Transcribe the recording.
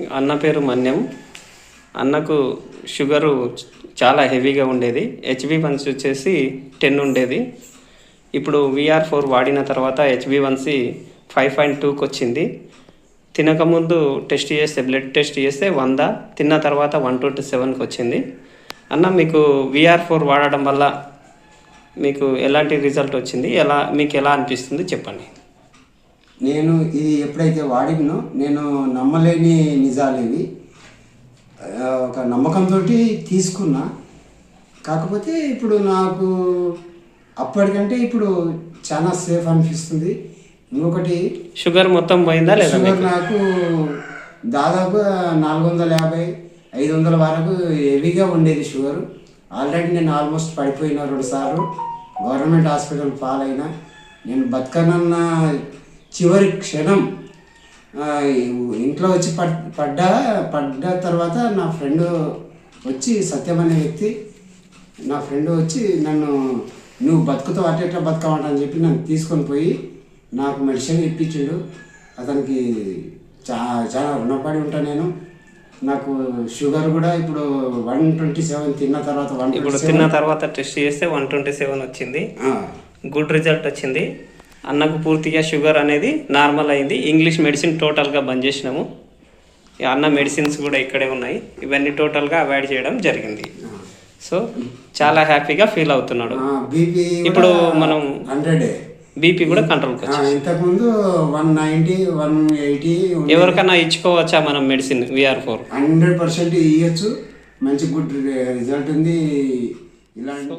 అన్న పేరు మన్యం. అన్నకు షుగరు చాలా హెవీగా ఉండేది. హెచ్బి వన్స్ వచ్చేసి టెన్ ఉండేది. ఇప్పుడు విఆర్ ఫోర్ వాడిన తర్వాత హెచ్బి వన్సి ఫైవ్ పాయింట్ టూకి వచ్చింది. తినకముందు టెస్ట్ చేస్తే బ్లడ్ టెస్ట్ చేస్తే వంద తిన్న తర్వాత వన్ ట్వంటీ సెవెన్కి వచ్చింది. అన్న మీకు విఆర్ ఫోర్ వాడడం వల్ల మీకు ఎలాంటి రిజల్ట్ వచ్చింది? ఎలా మీకు ఎలా అనిపిస్తుంది? చెప్పండి. నేను ఇది ఎప్పుడైతే వాడినో నేను నమ్మలేని నిజాలు ఇవి. ఒక నమ్మకంతో తీసుకున్నా. కాకపోతే ఇప్పుడు నాకు అప్పటికంటే ఇప్పుడు చాలా సేఫ్ అనిపిస్తుంది. ఇంకొకటి షుగర్ మొత్తం పోయిందా లేదా షుగర్ నాకు దాదాపు నాలుగు వందల యాభై ఐదు వందల వరకు హెవీగా ఉండేది షుగర్. ఆల్రెడీ నేను ఆల్మోస్ట్ పడిపోయిన రెండు సార్లు. గవర్నమెంట్ హాస్పిటల్ పాలైనా. నేను బతకనన్న చివరి క్షణం. ఇంట్లో వచ్చి పడ్ పడ్డా పడ్డ తర్వాత నా ఫ్రెండ్ వచ్చి సత్యం అనే వ్యక్తి నా ఫ్రెండ్ వచ్చి నన్ను నువ్వు బతుకుతావు అట్ట ఎట్లా బతకమంట చెప్పి నన్ను తీసుకొని పోయి నాకు మెడిసిన్ ఇప్పించిండు. అతనికి చా చాలా రుణపడి ఉంటా నేను. నాకు షుగర్ కూడా ఇప్పుడు వన్ ట్వంటీ సెవెన్ తిన్న తర్వాత వన్ ఇప్పుడు తిన్న తర్వాత టెస్ట్ చేస్తే వన్ ట్వంటీ సెవెన్ వచ్చింది. గుడ్ రిజల్ట్ వచ్చింది. అన్నకు పూర్తిగా షుగర్ అనేది నార్మల్ అయింది. ఇంగ్లీష్ మెడిసిన్ టోటల్గా బంద్ చేసినాము. అన్న మెడిసిన్స్ కూడా ఇక్కడే ఉన్నాయి. ఇవన్నీ టోటల్గా అవాయిడ్ చేయడం జరిగింది. సో చాలా హ్యాపీగా ఫీల్ అవుతున్నాడు. ఇప్పుడు మనం హండ్రెడ్ బీపీ కూడా కంట్రోల్కి ఇంతకుముందు వన్ నైంటీ వన్ ఎయిటీ ఎవరికైనా ఇచ్చుకోవచ్చా మనం medicine VR four? Hundred percent ఇవ్వచ్చు మంచి గుడ్ రిజల్ట్ ఉంది. ఇలాంటి